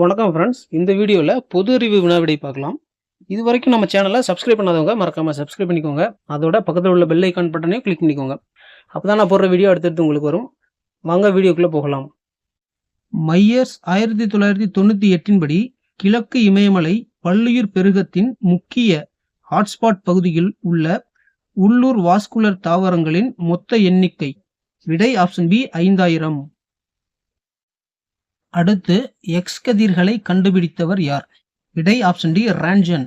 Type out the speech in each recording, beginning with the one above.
வணக்கம் ஃப்ரெண்ட்ஸ் இந்த வீடியோவில் பொது அறிவு வினாவிடை பார்க்கலாம். இது வரைக்கும் நம்ம சேனலை சப்ஸ்கிரைப் பண்ணாதவங்க மறக்காமல் சப்ஸ்கிரைப் பண்ணிக்கோங்க. அதோட பக்கத்தில் உள்ள பெல் ஐக்கான் பட்டனையும் கிளிக் பண்ணிக்கோங்க. அப்போ தான் நான் போடுற வீடியோ அடுத்தடுத்து உங்களுக்கு வரும். வாங்க வீடியோக்குள்ளே போகலாம். மையர்ஸ் ஆயிரத்தி தொள்ளாயிரத்தி தொண்ணூற்றி எட்டின்படி கிழக்கு இமயமலை பல்லுயிர் பெருகத்தின் முக்கிய ஹாட்ஸ்பாட் பகுதியில் உள்ள உள்ளூர் வாஸ்குலர் தாவரங்களின் மொத்த எண்ணிக்கை. விடை ஆப்ஷன் பி ஐந்தாயிரம். அடுத்து எக்ஸ் கதிர்களை கண்டுபிடித்தவர் யார்? விடை ஆப்ஷன் டி ரேஞ்சன்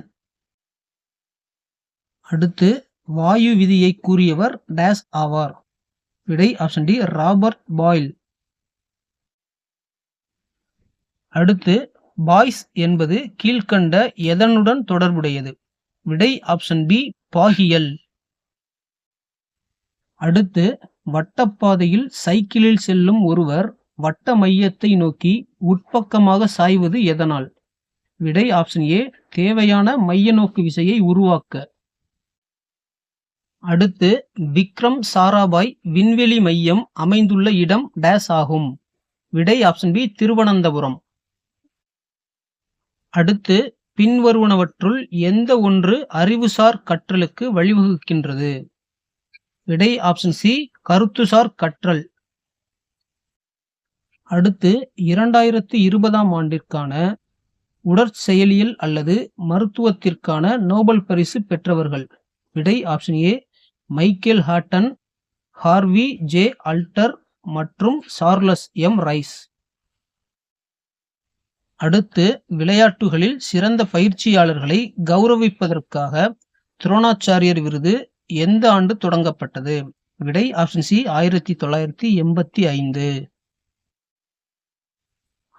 அடுத்து வாயு விதியை கூறியவர் டேஸ் ஆவார். விடை ஆப்ஷன் டி ராபர்ட் பாயில் அடுத்து பாய்ஸ் என்பது கீழ்கண்ட எதனுடன் தொடர்புடையது? விடை ஆப்ஷன் பி பாகியல். அடுத்து வட்டப்பாதையில் சைக்கிளில் செல்லும் ஒருவர் வட்ட மையத்தை நோக்கி உட்பக்கமாக சாய்வது எதனால்? விடை ஆப்ஷன் ஏ தேவையான மைய நோக்கு விசையை உருவாக்க. அடுத்து விக்ரம் சாராபாய் விண்வெளி மையம் அமைந்துள்ள இடம் டேஸ் ஆகும். விடை ஆப்ஷன் பி திருவனந்தபுரம். அடுத்து பின்வருவனவற்றுள் எந்த ஒன்று அறிவுசார் கற்றலுக்கு வழிவகுக்கின்றது? விடை ஆப்ஷன் சி கருத்துசார் கற்றல். அடுத்து இரண்டாயிரத்து இருபதாம் ஆண்டிற்கான உடற்செயலியல் அல்லது மருத்துவத்திற்கான நோபல் பரிசு பெற்றவர்கள். விடை option A Michael Houghton Harvey J Alter மற்றும் சார்லஸ் எம் ரைஸ். அடுத்து விளையாட்டுகளில் சிறந்த பயிற்சியாளர்களை கௌரவிப்பதற்காக துரோணாச்சாரியர் விருது எந்த ஆண்டு தொடங்கப்பட்டது? விடை ஆப்ஷன் சி ஆயிரத்தி தொள்ளாயிரத்தி எண்பத்தி ஐந்து.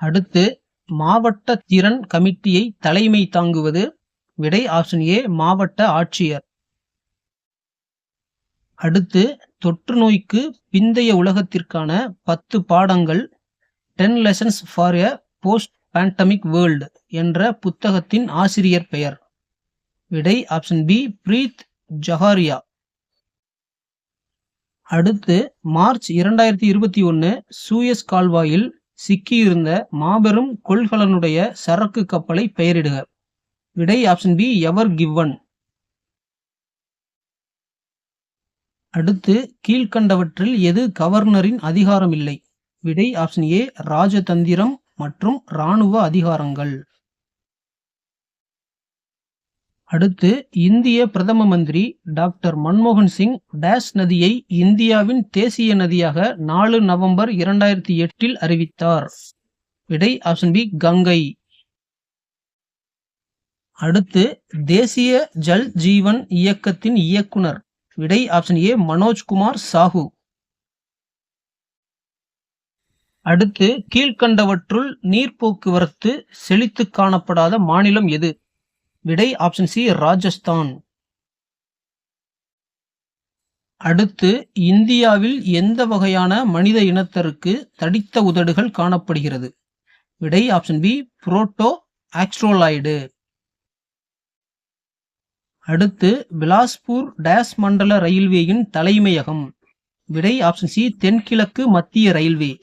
அடுத்து மாவட்ட திறன் கமிட்டியை தலைமை தாங்குவது. விடை ஆப்ஷன் ஏ மாவட்ட ஆட்சியர். அடுத்து தொற்று நோய்க்கு பிந்தைய உலகத்திற்கான பத்து பாடங்கள். Ten lessons for a post pandemic world என்ற புத்தகத்தின் ஆசிரியர் பெயர். விடை ஆப்ஷன் பி பிரீத் ஜஹாரியா. அடுத்து மார்ச் இரண்டாயிரத்தி இருபத்தி ஒன்று சூயஸ் கால்வாயில் சிக்கியிருந்த மாபெரும் கொள்கலனுடைய சரக்கு கப்பலை பெயரிடுக. விடை ஆப்ஷன் பி எவர் கிவ்வன் அடுத்து கீழ்கண்டவற்றில் எது கவர்னரின் அதிகாரம் இல்லை விடை ஆப்ஷன் ஏ ராஜதந்திரம் மற்றும் இராணுவ அதிகாரங்கள். அடுத்து இந்திய பிரதம மந்திரி டாக்டர் மன்மோகன் சிங் டேஷ் நதியை இந்தியாவின் தேசிய நதியாக நாலு நவம்பர் இரண்டாயிரத்தி எட்டில் அறிவித்தார். விடை ஆப்ஷன் பி கங்கை. அடுத்து தேசிய ஜல் ஜீவன் இயக்கத்தின் இயக்குனர். விடை ஆப்ஷன் ஏ மனோஜ்குமார் சாஹூ. அடுத்து கீழ்கண்டவற்றுள் நீர் போக்குவரத்து செழித்து காணப்படாத மாநிலம் எது? விடை ஆப்ஷன் சி ராஜஸ்தான். அடுத்து இந்தியாவில் எந்த வகையான மனித இனத்தருக்கு தடித்த உதடுகள் காணப்படுகிறது? விடை ஆப்ஷன் பி புரோட்டோ ஆக்ஸ்ட்ரோலாய்டு. அடுத்து பிலாஸ்பூர் டேஸ் மண்டல ரயில்வேயின் தலைமையகம். விடை ஆப்ஷன் சி தென்கிழக்கு மத்திய ரயில்வே.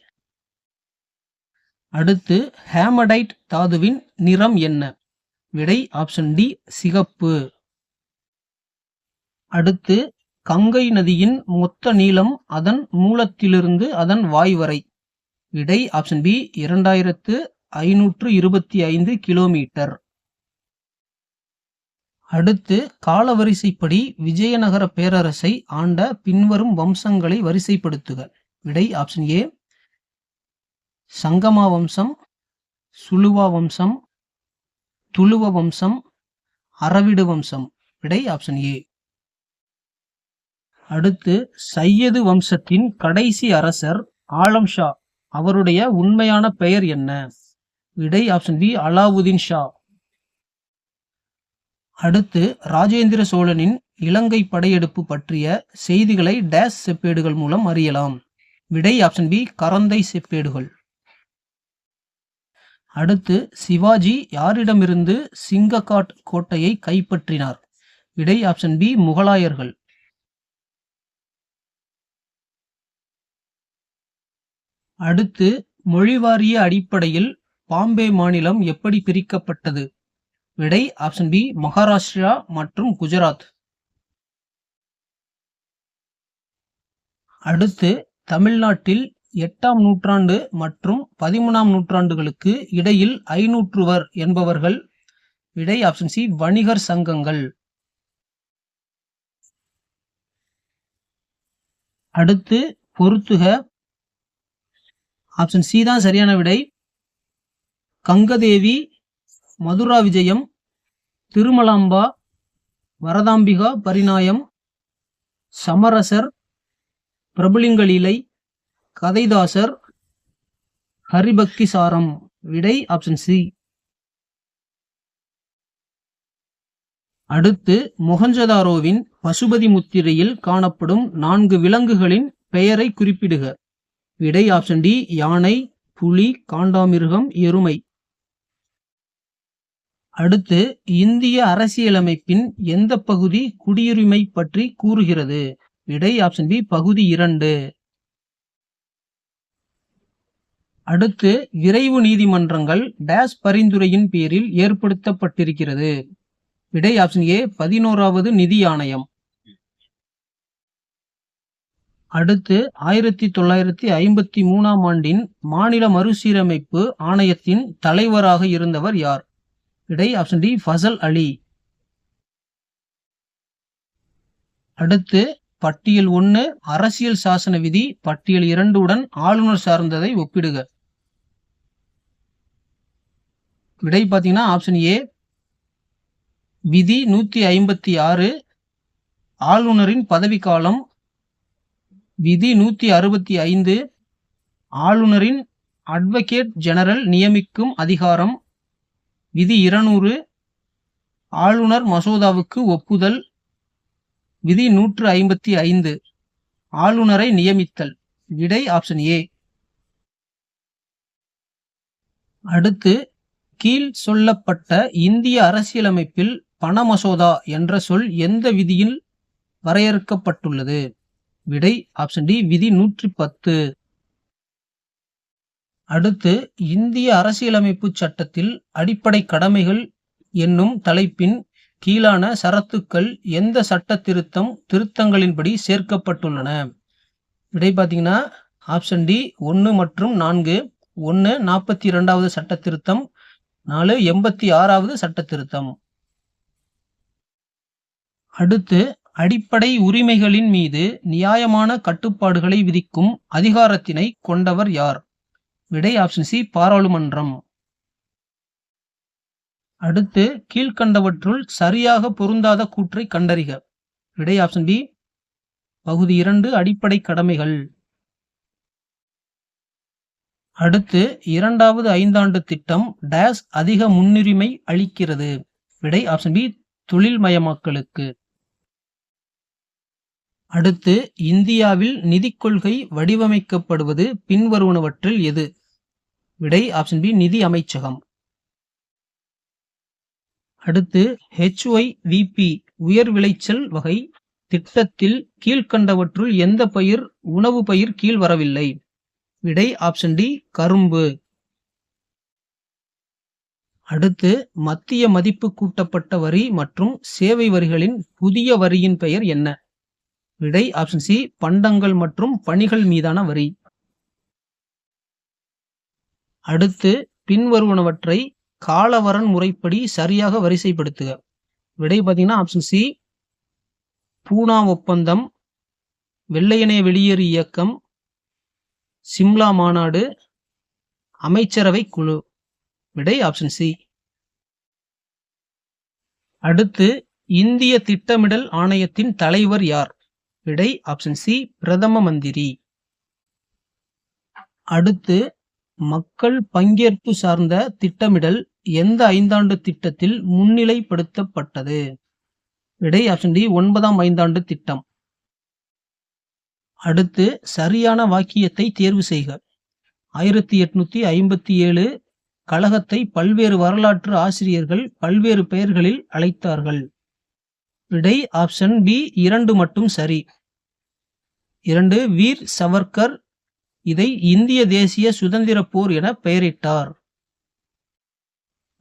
அடுத்து ஹேமடைட் தாதுவின் நிறம் என்ன? விடை ஆப்ஷன் டி சிகப்பு. அடுத்து கங்கை நதியின் மொத்த நீளம் அதன் மூலத்திலிருந்து அதன் வாய் வரை. விடை ஆப்ஷன் பி இரண்டாயிரத்து ஐநூற்று இருபத்தி ஐந்து கிலோமீட்டர். அடுத்து காலவரிசைப்படி விஜயநகர பேரரசை ஆண்ட பின்வரும் வம்சங்களை வரிசைப்படுத்துக. விடை ஆப்ஷன் ஏ சங்கமா வம்சம் சுலுவா வம்சம் துளுவ வம்சம் அரவிடு வம்சம். விடை ஆப்ஷன் ஏ அடுத்து சையது வம்சத்தின் கடைசி அரசர் ஆலம் ஷா. அவருடைய உண்மையான பெயர் என்ன? விடை ஆப்ஷன் பி அலாவுதீன் ஷா. அடுத்து ராஜேந்திர சோழனின் இலங்கை படையெடுப்பு பற்றிய செய்திகளை டேஸ் செப்பேடுகள் மூலம் அறியலாம். விடை ஆப்ஷன் பி கரந்தை செப்பேடுகள். அடுத்து சிவாஜி யாரிடமிருந்து சிங்ககாட் கோட்டையை கைப்பற்றினார். விடை ஆப்ஷன் பி முகலாயர்கள். அடுத்து மொழிவாரிய அடிப்படையில் பாம்பே மாநிலம் எப்படி பிரிக்கப்பட்டது? விடை ஆப்ஷன் பி மகாராஷ்டிரா மற்றும் குஜராத். அடுத்து தமிழ்நாட்டில் எட்டாம் நூற்றாண்டு மற்றும் பதிமூணாம் நூற்றாண்டுகளுக்கு இடையில் ஐநூற்றுவர் என்பவர்கள் விடை ஆப்ஷன் சி வணிகர் சங்கங்கள். அடுத்து பொருத்துக ஆப்ஷன் சி தான் சரியான விடை. கங்கதேவி மதுரா விஜயம் திருமலாம்பா வரதாம்பிகா பரிணாயம் சமரசர் பிரபுலிங்கலீலை கதைதாசர் ஹரிபக்தி சாரம் விடை ஆப்ஷன் சி அடுத்து மொஹஞ்சதாரோவின் பசுபதி முத்திரையில் காணப்படும் நான்கு விலங்குகளின் பெயரை குறிப்பிடுக. விடை ஆப்ஷன் டி யானை புலி காண்டாமிருகம் எருமை. அடுத்து இந்திய அரசியலமைப்பின் எந்த பகுதி குடியுரிமை பற்றி கூறுகிறது? விடை ஆப்ஷன் பி பகுதி இரண்டு. அடுத்து விரைவு நீதிமன்றங்கள் டேஸ் பரிந்துரையின் பேரில் ஏற்படுத்தப்பட்டிருக்கிறது. விடை ஆப்ஷன் ஏ பதினோராவது நிதி ஆணையம். அடுத்து ஆயிரத்தி தொள்ளாயிரத்தி ஐம்பத்தி மூணாம் ஆண்டின் மாநில மறுசீரமைப்பு ஆணையத்தின் தலைவராக இருந்தவர் யார்? விடை ஆப்ஷன் டி ஃபசல் அலி. அடுத்து பட்டியல் ஒன்று அரசியல் சாசன விதி பட்டியல் இரண்டு உடன் ஆளுநர் சார்ந்ததை ஒப்பிடுக. விடை பார்த்தீங்கன்னா ஆப்ஷன் ஏ விதி நூற்றி ஐம்பத்தி ஆறு ஆளுநரின் பதவிக்காலம் விதி நூற்றி அறுபத்தி ஐந்து ஆளுநரின் அட்வொகேட் ஜெனரல் நியமிக்கும் அதிகாரம் விதி இருநூறு ஆளுநர் மசோதாவுக்கு ஒப்புதல் விதி நூற்று ஐம்பத்தி ஐந்து ஆளுநரை நியமித்தல். விடை ஆப்ஷன் ஏ அடுத்து கீழ் சொல்லப்பட்ட இந்திய அரசியலமைப்பில் பண மசோதா என்ற சொல் எந்த விதியில் வரையறுக்கப்பட்டுள்ளது? விடை ஆப்ஷன் டி விதி நூற்றி பத்து. அடுத்து இந்திய அரசியலமைப்பு சட்டத்தில் அடிப்படை கடமைகள் என்னும் தலைப்பின் கீழான சரத்துக்கள் எந்த சட்ட திருத்தம் திருத்தங்களின்படி சேர்க்கப்பட்டுள்ளன? விடை பார்த்தீங்கன்னா ஆப்ஷன் டி ஒன்று மற்றும் நான்கு. ஒன்று நாற்பத்தி இரண்டாவது சட்ட திருத்தம் நாலு எண்பத்தி ஆறாவது சட்ட திருத்தம் அடுத்து அடிப்படை உரிமைகளின் மீது நியாயமான கட்டுப்பாடுகளை விதிக்கும் அதிகாரத்தினை கொண்டவர் யார்? விடை ஆப்ஷன் சி பாராளுமன்றம். அடுத்து கீழ்கண்டவற்றுள் சரியாக பொருந்தாத கூற்றை கண்டறிக. விடை ஆப்ஷன் பி பகுதி இரண்டு அடிப்படை கடமைகள். அடுத்து இரண்டாவது ஐந்தாண்டு திட்டம் டேஸ் அதிக முன்னுரிமை அளிக்கிறது. விடை ஆப்ஷன் பி தொழில்மயமாக்கலுக்கு. அடுத்து இந்தியாவில் நிதி கொள்கை வடிவமைக்கப்படுவது பின்வருவனவற்றில் எது? விடை ஆப்ஷன் பி நிதி அமைச்சகம். அடுத்து ஹெச்ஒய் விபி உயர் விளைச்சல் வகை திட்டத்தில் கீழ்கண்டவற்றுள் எந்த பயிர் உணவு பயிர் கீழ் வரவில்லை. விடை ஆப்ஷன் டி கரும்பு. அடுத்து மத்திய மதிப்பு கூட்டப்பட்ட வரி மற்றும் சேவை வரிகளின் புதிய வரியின் பெயர் என்ன? விடை ஆப்ஷன் சி பண்டங்கள் மற்றும் பணிகள் மீதான வரி. அடுத்து பின்வருவனவற்றை காலவரன் முறைப்படி சரியாக வரிசைப்படுத்துக. விடை பார்த்தீங்கன்னா ஆப்ஷன் சி பூனா ஒப்பந்தம் வெள்ளையனே வெளியேறு இயக்கம் சிம்லா மாநாடு அமைச்சரவை குழு. விடை ஆப்ஷன் சி அடுத்து இந்திய திட்டமிடல் ஆணையத்தின் தலைவர் யார்? விடை ஆப்ஷன் சி பிரதம மந்திரி. அடுத்து மக்கள் பங்கேற்பு சார்ந்த திட்டமிடல் எந்த ஐந்தாண்டு திட்டத்தில் முன்னிலைப்படுத்தப்பட்டது? விடை ஆப்ஷன் டி ஒன்பதாம் ஐந்தாண்டு திட்டம். அடுத்து சரியான வாக்கியத்தை தேர்வு செய்க. ஆயிரத்தி எட்நூத்தி ஐம்பத்தி ஏழு கழகத்தை பல்வேறு வரலாற்று ஆசிரியர்கள் பல்வேறு பெயர்களில் அழைத்தார்கள். விடை ஆப்ஷன் பி இரண்டு மட்டும் சரி. இரண்டு வீர் சவர்கர் இதை இந்திய தேசிய சுதந்திர போர் என பெயரிட்டார்.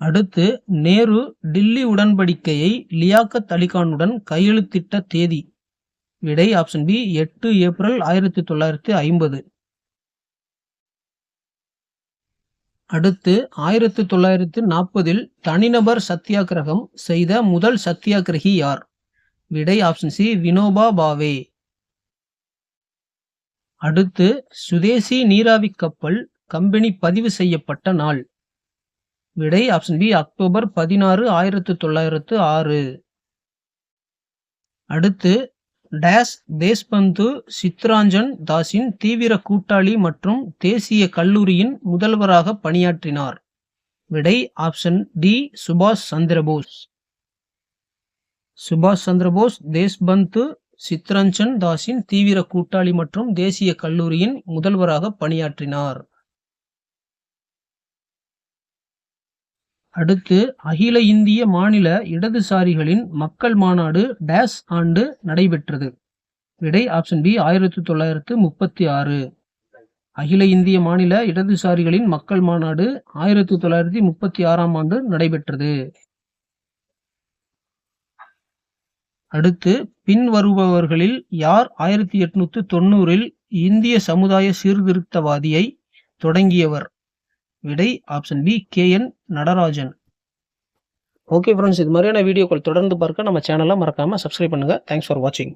அடுத்து நேரு டில்லி உடன்படிக்கையை லியாக்கத் அலிகானுடன் கையெழுத்திட்ட தேதி. விடை ஆப்ஷன் பி எட்டு ஏப்ரல் ஆயிரத்தி தொள்ளாயிரத்தி ஐம்பது. அடுத்து ஆயிரத்தி தொள்ளாயிரத்தி நாற்பதில் தனிநபர் சத்தியாகிரகம் செய்த முதல் சத்தியாகிரகி யார்? விடை ஆப்ஷன் சி வினோபா பாவே. அடுத்து சுதேசி நீராவி கப்பல் கம்பெனி பதிவு செய்யப்பட்ட நாள். விடை ஆப்ஷன் பி அக்டோபர் பதினாறு ஆயிரத்தி தொள்ளாயிரத்து ஆறு. அடுத்து டேஸ் தேஷ்பந்து சித்ராஞ்சன் தாஸின் தீவிர கூட்டாளி மற்றும் தேசிய கல்லூரியின் முதல்வராக பணியாற்றினார். விடை ஆப்ஷன் டி சுபாஷ் சந்திரபோஸ். சுபாஷ் சந்திரபோஸ் தேஷ்பந்து சித்ரஞ்சன் தாஸின் தீவிர கூட்டாளி மற்றும் தேசிய கல்லூரியின் முதல்வராக பணியாற்றினார். அடுத்து அகில இந்திய மாநில இடதுசாரிகளின் மக்கள் மாநாடு டேஸ் ஆண்டு நடைபெற்றது. விடை ஆப்ஷன் பி ஆயிரத்தி தொள்ளாயிரத்து முப்பத்தி ஆறு. அகில இந்திய மாநில இடதுசாரிகளின் மக்கள் மாநாடு ஆயிரத்தி தொள்ளாயிரத்தி முப்பத்தி ஆறாம் ஆண்டு நடைபெற்றது. அடுத்து பின்வருபவர்களில் யார் ஆயிரத்தி எட்நூத்தி தொண்ணூறில் இந்திய சமுதாய சீர்திருத்தவாதியை தொடங்கியவர்? விடை option B K N Natarajan. Okay friends இது மாதிரியான வீடியோக்கள் தொடர்ந்து பார்க்க நம்ம சேனலை மறக்காமல் சப்ஸ்கிரைப் பண்ணுங்கள் தேங்க்ஸ் ஃபார் வாட்சிங்